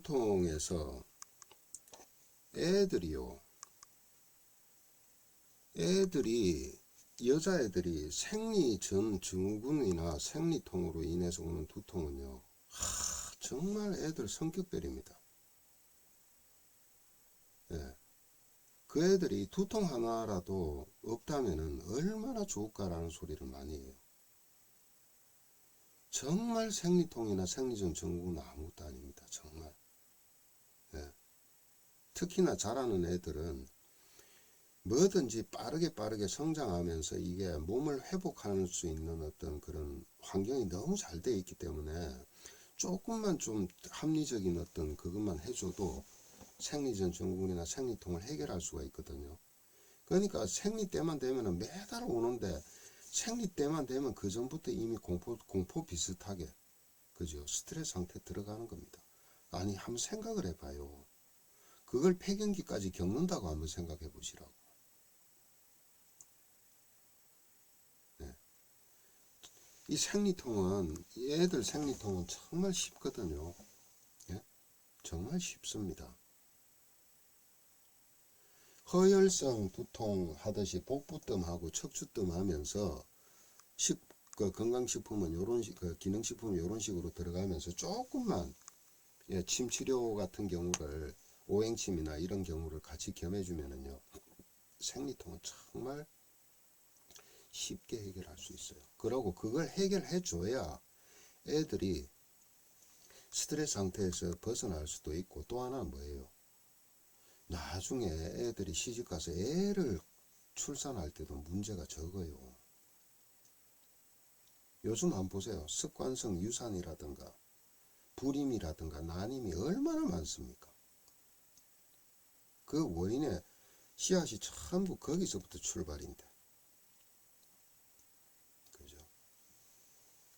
대해서 애들이요. 애들이 여자애들이 생리 전 증후군이나 생리통으로 인해서 오는 두통은요. 하, 정말 애들 성격별입니다. 예. 그 애들이 두통 하나라도 없다면은 얼마나 좋을까라는 소리를 많이 해요. 정말 생리통이나 생리전 증후군은 아무것도 아닙니다. 정말. 예. 특히나 자라는 애들은 뭐든지 빠르게 빠르게 성장하면서 이게 몸을 회복할 수 있는 어떤 그런 환경이 너무 잘 돼 있기 때문에 조금만 좀 합리적인 어떤 그것만 해줘도 생리전 증후군이나 생리통을 해결할 수가 있거든요. 그러니까 생리 때만 되면은 매달 오는데 생리 때만 되면 그 전부터 이미 공포 공포 비슷하게 그죠 스트레스 상태 들어가는 겁니다. 아니 한번 생각을 해봐요. 그걸 폐경기까지 겪는다고 한번 생각해 보시라고. 네. 이 생리통은 얘들 생리통은 정말 쉽거든요. 예? 정말 쉽습니다. 허혈성 두통 하듯이 복부뜸하고 척추뜸 하면서 식, 그 건강식품은 요런 식, 그 기능식품은 요런 식으로 들어가면서 조금만 예, 침 치료 같은 경우를 오행침이나 이런 경우를 같이 겸해주면은요 생리통은 정말 쉽게 해결할 수 있어요. 그러고 그걸 해결해 줘야 애들이 스트레스 상태에서 벗어날 수도 있고 또 하나는 뭐예요? 나중에 애들이 시집가서 애를 출산할 때도 문제가 적어요. 요즘 한번 보세요. 습관성 유산이라든가 불임이라든가 난임이 얼마나 많습니까? 그 원인의 씨앗이 전부 거기서부터 출발인데. 그죠?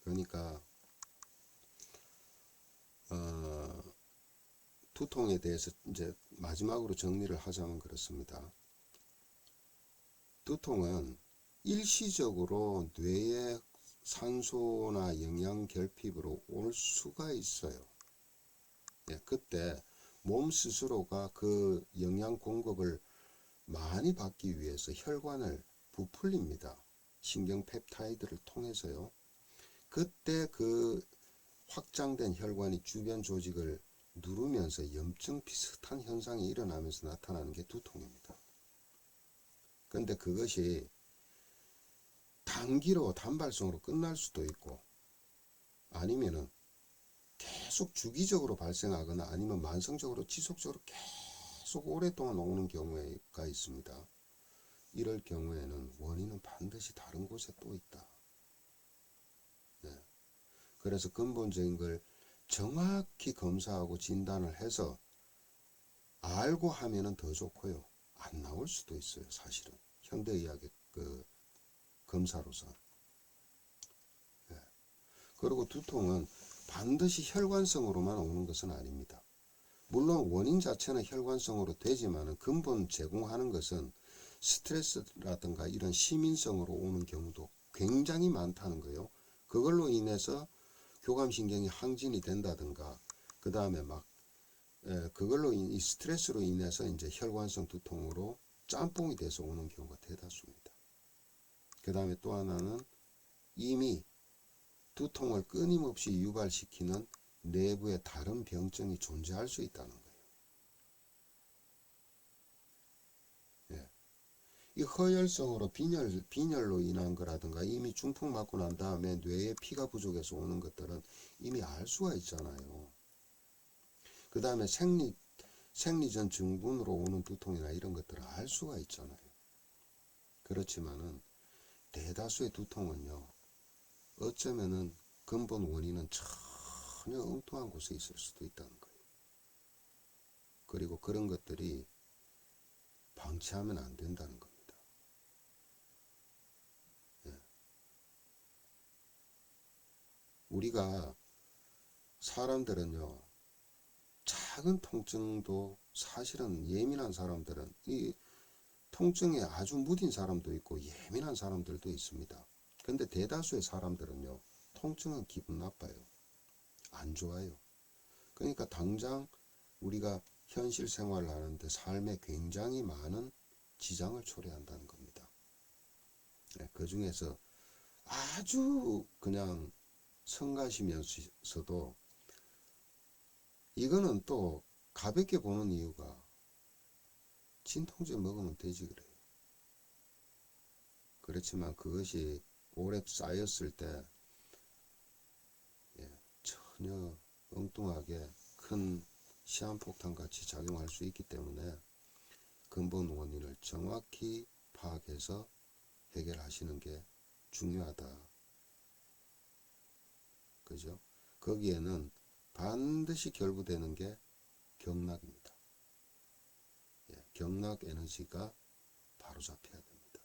그러니까, 어, 두통에 대해서 이제 마지막으로 정리를 하자면 그렇습니다. 두통은 일시적으로 뇌의 산소나 영양 결핍으로 올 수가 있어요. 예, 그때 몸 스스로가 그 영양 공급을 많이 받기 위해서 혈관을 부풀립니다. 신경 펩타이드를 통해서요. 그때 그 확장된 혈관이 주변 조직을 누르면서 염증 비슷한 현상이 일어나면서 나타나는 게 두통입니다. 근데 그것이 단기로 단발성으로 끝날 수도 있고 아니면은 계속 주기적으로 발생하거나 아니면 만성적으로 지속적으로 계속 오랫동안 오는 경우가 있습니다. 이럴 경우에는 원인은 반드시 다른 곳에 또 있다. 네. 그래서 근본적인 걸 정확히 검사하고 진단을 해서 알고 하면은 더 좋고요. 안 나올 수도 있어요, 사실은. 현대의학의 그 검사로서. 네. 그리고 두통은 반드시 혈관성으로만 오는 것은 아닙니다. 물론 원인 자체는 혈관성으로 되지만 근본 제공하는 것은 스트레스라든가 이런 시민성으로 오는 경우도 굉장히 많다는 거예요. 그걸로 인해서 교감신경이 항진이 된다든가 그 다음에 막 에, 그걸로 인, 이 스트레스로 인해서 이제 혈관성 두통으로 짬뽕이 돼서 오는 경우가 대다수입니다. 그 다음에 또 하나는 이미 두통을 끊임없이 유발시키는 내부의 다른 병증이 존재할 수 있다는 거예요. 예. 이 허혈성으로 빈혈, 빈혈로 인한 거라든가 이미 중풍 맞고 난 다음에 뇌에 피가 부족해서 오는 것들은 이미 알 수가 있잖아요. 그 다음에 생리, 생리전 증후군으로 오는 두통이나 이런 것들을 알 수가 있잖아요. 그렇지만은 대다수의 두통은요, 어쩌면은 근본 원인은 전혀 엉뚱한 곳에 있을 수도 있다는 거예요. 그리고 그런 것들이 방치하면 안 된다는 겁니다. 예. 우리가 사람들은요, 작은 통증도 사실은 예민한 사람들은 이 통증에 아주 무딘 사람도 있고 예민한 사람들도 있습니다. 근데 대다수의 사람들은요, 통증은 기분 나빠요. 안 좋아요. 그러니까 당장 우리가 현실 생활을 하는데 삶에 굉장히 많은 지장을 초래한다는 겁니다. 그 중에서 아주 그냥 성가시면서도 이거는 또 가볍게 보는 이유가 진통제 먹으면 되지 그래요. 그렇지만 그것이 오래 쌓였을 때 예, 전혀 엉뚱하게 큰 시한폭탄 같이 작용할 수 있기 때문에 근본 원인을 정확히 파악해서 해결하시는 게 중요하다. 그죠? 거기에는 반드시 결부되는 게 경락입니다. 예, 경락 에너지가 바로 잡혀야 됩니다.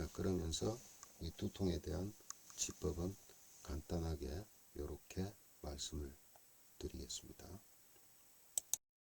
예, 그러면서 이 두통에 대한 지법은 간단하게 이렇게 말씀을 드리겠습니다.